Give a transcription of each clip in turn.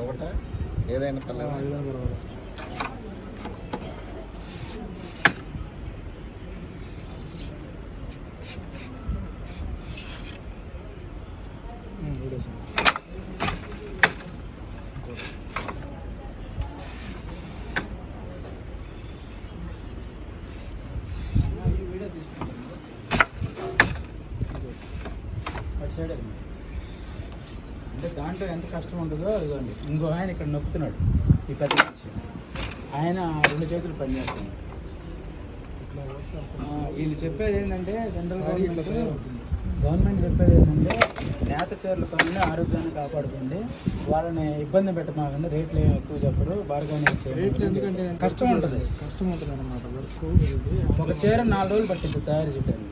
ఒకట ఏదైనా ఆ, పర్లేదు ఏదైనా అంటే దాంట్లో ఎంత కష్టం ఉంటుందో ఇదిగోండి. ఇంకో ఆయన ఇక్కడ నొక్కుతున్నాడు. ఈ పెద్ద. ఆయన రెండు చేతులు పనిచేస్తున్నాడు ఇట్లా వస్తే ఆ, వీళ్ళు చెప్పేది ఏంటంటే సెంట్రల్ గవర్నమెంట్. గవర్నమెంట్ చెప్పేది ఏంటంటే నేత చీరల పనులు ఆరోగ్యాన్ని కాపాడుకోండి. వాళ్ళని ఇబ్బంది పెట్టమాకండి. రేట్లు ఏమి ఎక్కువ చెప్పరు. బార్గానే రేట్లు ఎందుకంటే కష్టం ఉంటుంది. కష్టం ఉంటుంది అనమాట ఒక చీర నాలుగు రోజులు పట్టింది. తయారు చేయడానికి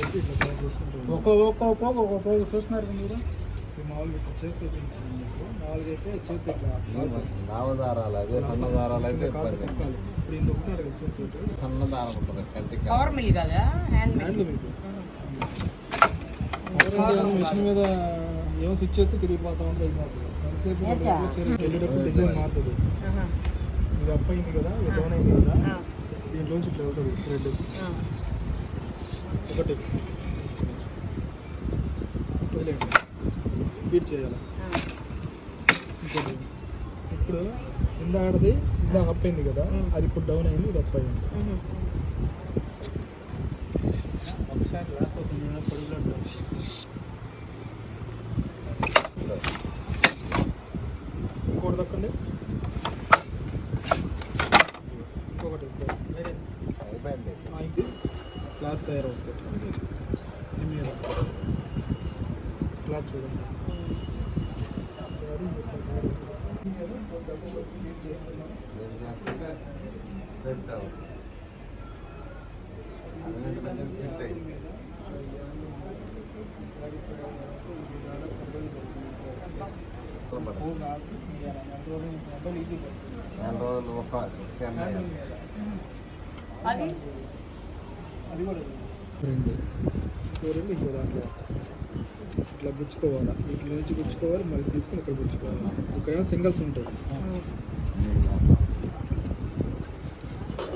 రేటు ఇట్లా తయారు చేసుకుంటాం ఒక్కో ఒక్కో పోగు ఒక్కో పోగు చూస్తున్నారు మీరు? మామూలుగా ఇట్లా చేతితో చూపిస్తాను మీకు మామూలుగా అయితే చేతితో ఇట్లా లావదారాలు అదే సన్న దారాలు అయితే ఇబ్బంది. తిప్పాలి. ఇప్పుడు ఈయన దొక్కుతున్నాడు కదా చేతితో సన్న దారం ఉంటుంది కంటికి మిల్ కదా? హ్యాండ్ మిషన్ మీద ఏమో స్విచ్ చేస్తే తిరిగిపోతా ఉంటుంది అయిపోతుంది ఎంతసేపు ఏచ్చా? వెళ్ళేటప్పుడు డిజైన్ మారుతుంది. ఇది అప్ అయింది కదా ఇది డౌన్ అయింది కదా దీంట్లోంచి ఇట్లా వెళ్తుంది థ్రెడ్ ఒకటి. బీట్ చేయాలి? ఇంకోటి. ఇప్పుడు ఇందాకది ఇందాక అప్ అయింది కదా అది ఇప్పుడు డౌన్ అయింది ఇది అప్ అయింది. ఒకసారి లేకపోతే పొడిలో ఇంకోటి దక్కండి ఇంకొకటి ఇంకొకటి. వేరే అయిపోయింది ఆ, ఇది క్లాత్ తయారవుతుంది దీని మీద క్లాత్ చూడండి సారీ ఇట్లా తయారవుతుంది. దీని మీద ఒక డబ్బులో బీట్ చేస్తున్నాం. ఏం చేస్తుంటే పెడతావు అన్నింటి మధ్య తింటాయి నెల రోజులు ఒక అది? అది కూడా రెండు. రెండు ఇంకో దాంట్లో. ఇట్లా గుచ్చుకోవాలి? వీటిలో నుంచి గుచ్చుకోవాలి మళ్ళీ తీసుకుని ఇక్కడ గుచ్చుకోవాలి? ఇక్కడ సింగిల్స్ ఉంటాయి.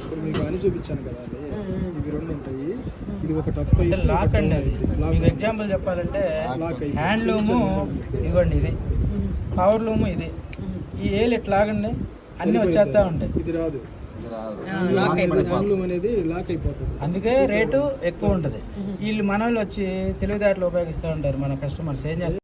ఇప్పుడు మీకు అని చూపించాను కదా అది. ఇవి రెండు ఉంటాయి. ఇది ఒక టప్ లాక్ అండి అది. మీకు ఎగ్జాంపుల్ చెప్పాలంటే హ్యాండ్లూము ఇదిగోండి ఇది. పవర్ లూము ఇది. ఈ ఏలు ఇట్లా లాగండి అన్నీ వచ్చేస్తా ఉంటాయి. ఇది రాదు. లాక్ అయిపోతుంది. అందుకే రేటు ఎక్కువ ఉంటుంది. వీళ్ళు మన వాళ్ళు వచ్చి తెలివితేటలు ఉపయోగిస్తూ ఉంటారు మన కస్టమర్స్ ఏం చేస్తారు?